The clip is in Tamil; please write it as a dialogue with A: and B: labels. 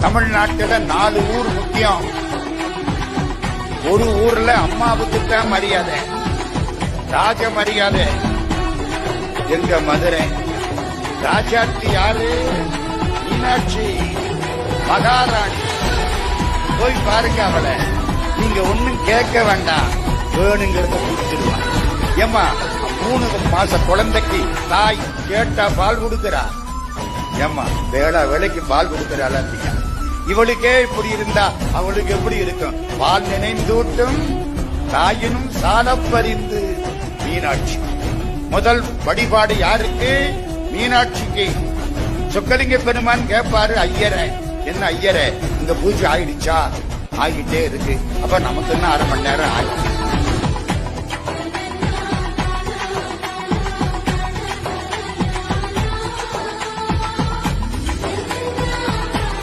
A: தமிழ்நாட்டுல நாலு ஊர் முக்கியம். ஒரு ஊர்ல அம்மாவுக்கு தான் மரியாதை. ராஜ மரியாதை. எங்க மதுரை. ராஜாத்தி யாரு? மீனாட்சி. மகாராணி. போய் பாருங்க அவளை. நீங்க ஒண்ணும் கேட்க வேண்டாம். வேணுங்கிறத கொடுத்துருவான் ஏமா மூணு மாச குழந்தைக்கு தாய் கேட்டா பால் கொடுக்கிறா? ஏமா வேளா வேலைக்கு பால் கொடுக்கிறாளா இவளுக்கே இப்படி இருந்தா அவளுக்கு எப்படி இருக்கும்? பால் நினைந்தூட்டும் தாயினும் சாலப்பறிந்து மீனாட்சி. முதல் வழிபாடு யாருக்கு? மீனாட்சிக்கு. சொக்கலிங்க பெருமான் கேட்பாரு ஐயரை என்ன ஐயரே இந்த பூஜை ஆயிடுச்சா? ஆகிட்டே இருக்கு. அப்ப நமக்கு என்ன அரை மணி நேரம் ஆயிடுச்சு?